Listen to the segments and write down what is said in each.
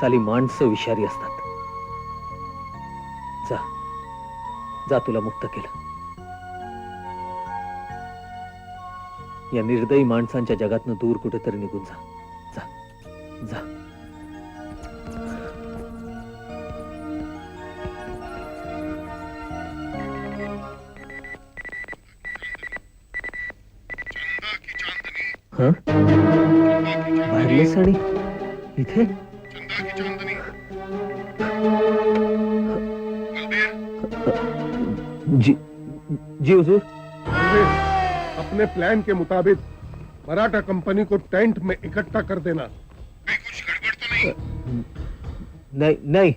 साली माणसं विषारी असतात. जा. जा तुला मुक्त केलं. या निर्दयी माणसांच्या जगातनं दूर कुठेतरी निघून जा. जा. जा. बाहेरली साडी इथे? जी। जी हुजूर। अपने प्लान के मुताबिक मराठा कंपनी को टेंट में इकट्ठा कर देना। कहीं कुछ गड़बड़ तो नहीं? नहीं नहीं।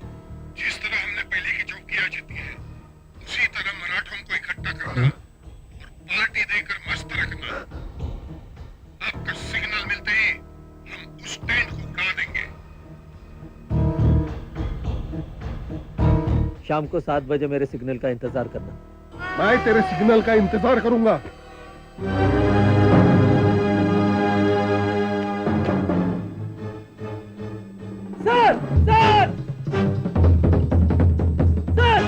जिस तरह हमने पहले की जो किया जीती है उसी तरह मराठों को इकट्ठा करना। शाम को सात बजे मेरे सिग्नल का इंतज़ार करना। मैं तेरे सिग्नल का इंतज़ार करूँगा। Sir sir! Sir!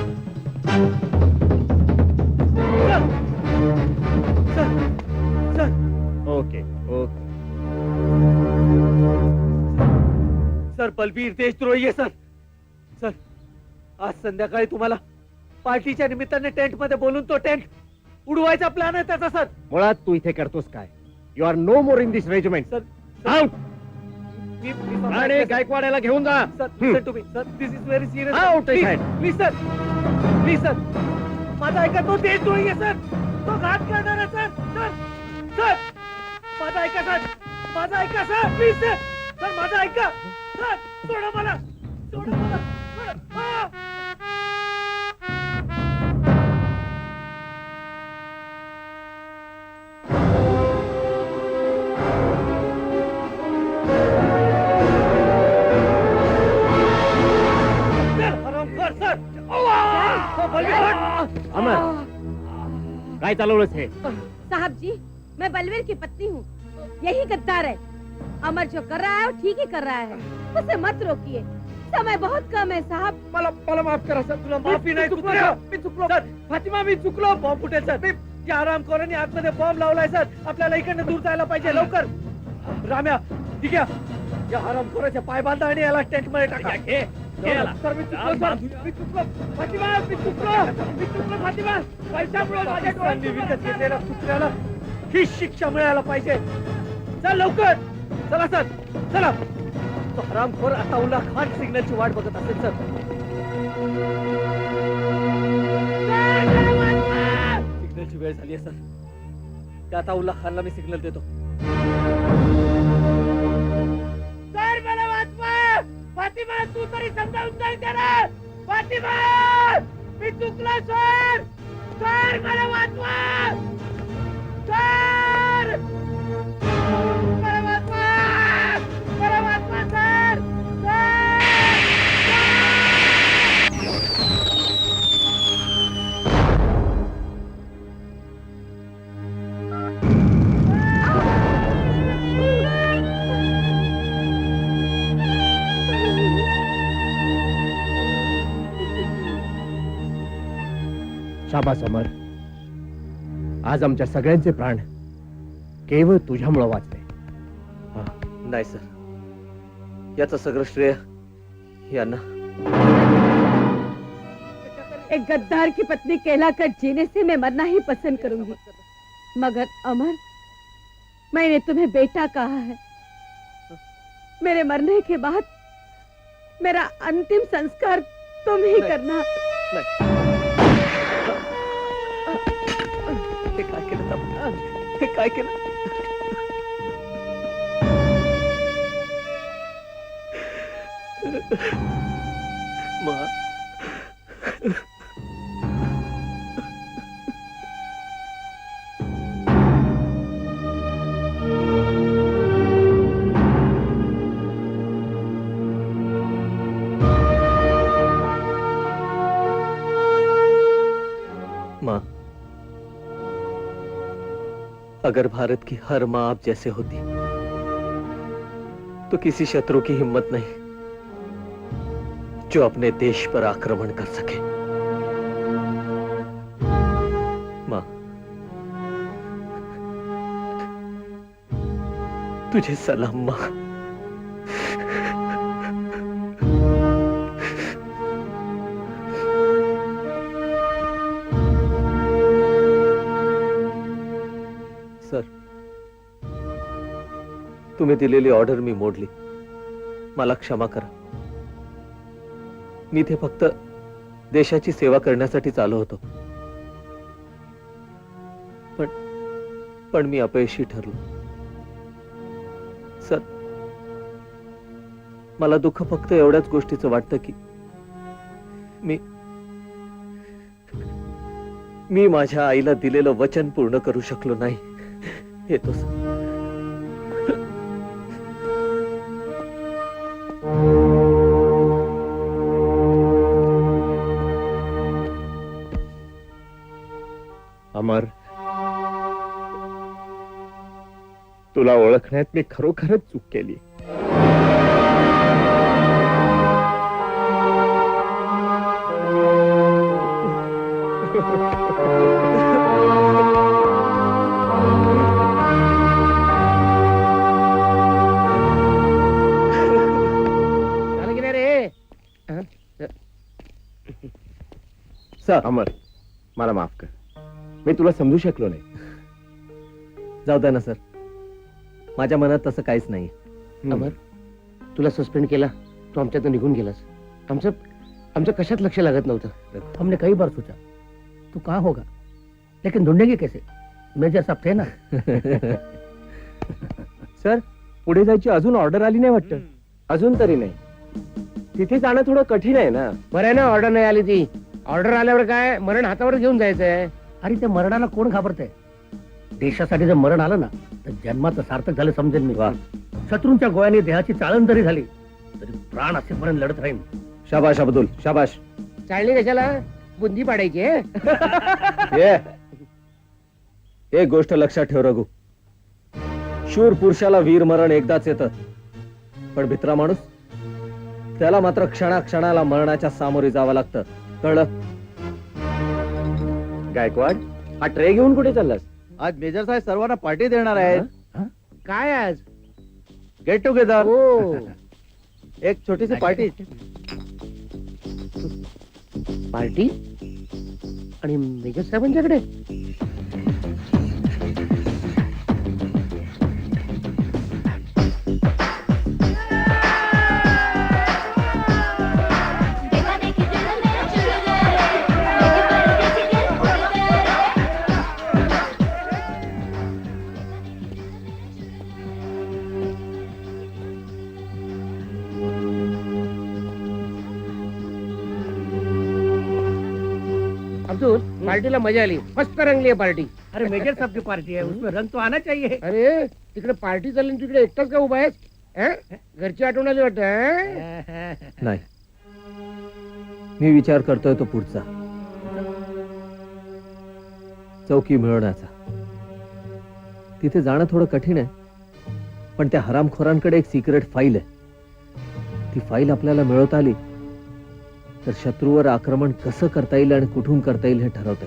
Sir! Sir okay okay. Sir Balbir देशद्रोही आहे सर। सर आज संध्याकाळी तुम्हाला पार्टीच्या निमित्ताने टेंटमध्ये बोलून तो टेंट उडवायचा प्लॅन आहे त्याचा सर. मुळात तू इथे करतोस काय? You are no more in this regiment sir out मी- मी- आणि गायकवाड्याला घेऊन जा. Sir me. Sir this is very serious his hand. Please sir please sir माझा ऐका तो देशद्रोही आहे सर. तो घात करणार आहे सर. Sir sir. माझा ऐका सर. माझा ऐका सर. प्लीज सर सर माझा ऐका. सर सोडा मला. सोडा मला. साहब जी, मैं बलवीर की पत्नी हूँ। यही गद्दार है। अमर जो कर रहा है, वो ठीक ही कर रहा है। उसे मत रोकिए। समय बहुत कम है साहब। मला मला माफ करा सर तुला माफी नाही चुकलो. सर. मी चुकलो. सर. फातिमा मी चुकलो. बॉम्ब फुटेल सर. मी या आरामखोरांनी आतमध्ये बॉम्ब लावलाय सर. आपल्याला इकडनं दूर जायला पाहिजे लवकर. राम्या ठीक आहे या आरामखोराच्या पाय बांधा आणि याला टेंटमध्ये टाका घे, घे याला. सर मी चुकलो सर. मी चुकलो. फातिमा मी चुकलो. मी चुकलो फातिमा. पैशामुळे माझ्या डोळ्यांनी विकत घेतलेल्या कुत्र्याला ही शिक्षा मिळायला पाहिजे. चल लवकर. चला सर. चला. तो हरामखोर आता अताउल्ला खान सिग्नलची वाट बघत असेल सर सिग्नलची वेळ झाली आहे सर त्या आता अताउल्ला खानला मी सिग्नल देतो. सर मला वाचवा. फातिमा तू तरी समजावून जाईल त्याला. फातिमा मी चुकलो सर. सर मला वाचवा. शाबास अमर आज आमच्या सगळ्यांचे प्राण केवळ तुझ्यामुळं वाचले. नाही सर. याचं सगळं श्रेय यांना एक गद्दार की पत्नी कहलाकर जीने से मैं मरना ही पसंद करूंगी. मगर अमर मैंने तुम्हें बेटा कहा है. मेरे मरने के बाद मेरा अंतिम संस्कार तुम ही नहीं। करना. हे हे काय केलं? अगर भारत की हर माँ आप जैसे होती तो किसी शत्रु की हिम्मत नहीं, जो अपने देश पर आक्रमण कर सके। माँ, तुझे सलाम, माँ। तुम्ही दिलेली ऑर्डर मी मोडली. मला क्षमा करा. मी ते फक्त देशाची सेवा करण्यासाठीच आलो होतो. पण पण मी अपयशी ठरलो. सर मला दुःख फक्त एवढ्याच गोष्टीचं वाटतं की मी मी माझ्या आईला दिलेलं वचन पूर्ण करू शकलो नाही. येतो सर. तुला ओळखण्यात मी खरोखरच चूक केली. सर अमर मला माफ कर. मी तुला समजू शकलो नाही. जाऊ द्या ना सर. माझ्या मनात तसं काहीच नाही. अमर तुला सस्पेंड केला तू आमच्यातून निघून गेलास. आमचं आमचं कशात लक्ष लागत नव्हतं? हमने कई बार सोचा तू कहाँ होगा? लेकिन ढूंढेंगे कैसे? मेजर साहब थे ना। सर पुढे जायची अजून ऑर्डर आली नाही वाटतं. अजून तरी नाही. तिथे जाणं थोडं कठीण आहे ना. बरं आहे ना ऑर्डर नाही आली ती. ऑर्डर आल्यावर काय? मरण हातावर घेऊन जायचंय. अरे त्या मरणाला कोण घाबरतंय? देशासाठी जर मरण आलं ना तर जन्माचं सार्थक झालं समजेल मी. वा. शत्रूंच्या गोळ्याने देहाची चाळण जरी झाली तरी प्राण असेपर्यंत लढत राहीन. शाबाश अब्दुल. शाबाश. चाळणी कशाला? बुंदी पाडायची? ये. एक गोष्ट लक्षात ठेव रघु. शूर पुरुषाला वीर मरण एकदाच येतं. पण भित्रा माणूस त्याला मात्र क्षणा क्षणाला मरणाच्या सामोरे जावं लागतं. कळलं? गायकवाड हा ट्रे घेऊन कुठे चाललास? आज मेजर साहेब सर्वांना पार्टी देणार आहेत. काय आज? गेट टुगेदर हो. एक छोटीशी पार्टी. पार्टी? आणि मेजर साहेबांच्याकडे? पार्टीला मजा आली. मस्त रंगली आहे पार्टी. अरे मेजर साहब की पार्टी है उसमें रंग तो आना चाहिए. अरे तिकडे पार्टी चालली आणि तिकडे एकटाच का उभा आहेस? हं? घरची आठवण आली वाटतं हं? नाही. मी विचार करतोय तो पुढचा. चौकी मिळवण्याचा. तिथे जाणं थोडं कठीण आहे पण त्या हरामखोरांकडे एक सिक्रेट फाईल आहे. ती फाईल आपल्याला मिळवता आली तर शत्रूवर आक्रमण कसं करता येईल आणि कुठून करता येईल हे ठरवता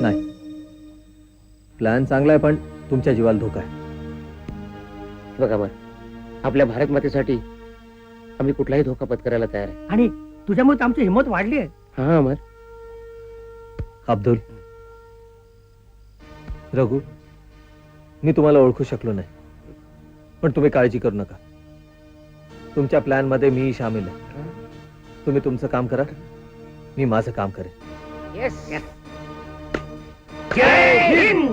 नाही. प्लॅन चांगला आहे पण तुमच्या जीवाला धोका आहे. बघा बरं. आपल्या भारत मातेसाठी आम्ही कुठलाही धोका पत्करायला तयार आहे. आणि तुझ्यामुळे आमची हिंमत वाढली आहे. हा अमर. अब्दुल. रघु मी तुम्हाला ओळखू शकलो नाही. पण तुम्ही काळजी करू नका. तुमच्या प्लॅनमध्ये मी सामील आहे. तुम्ही तुमचं काम करा. मी माझं काम करेन. येस जय हिंद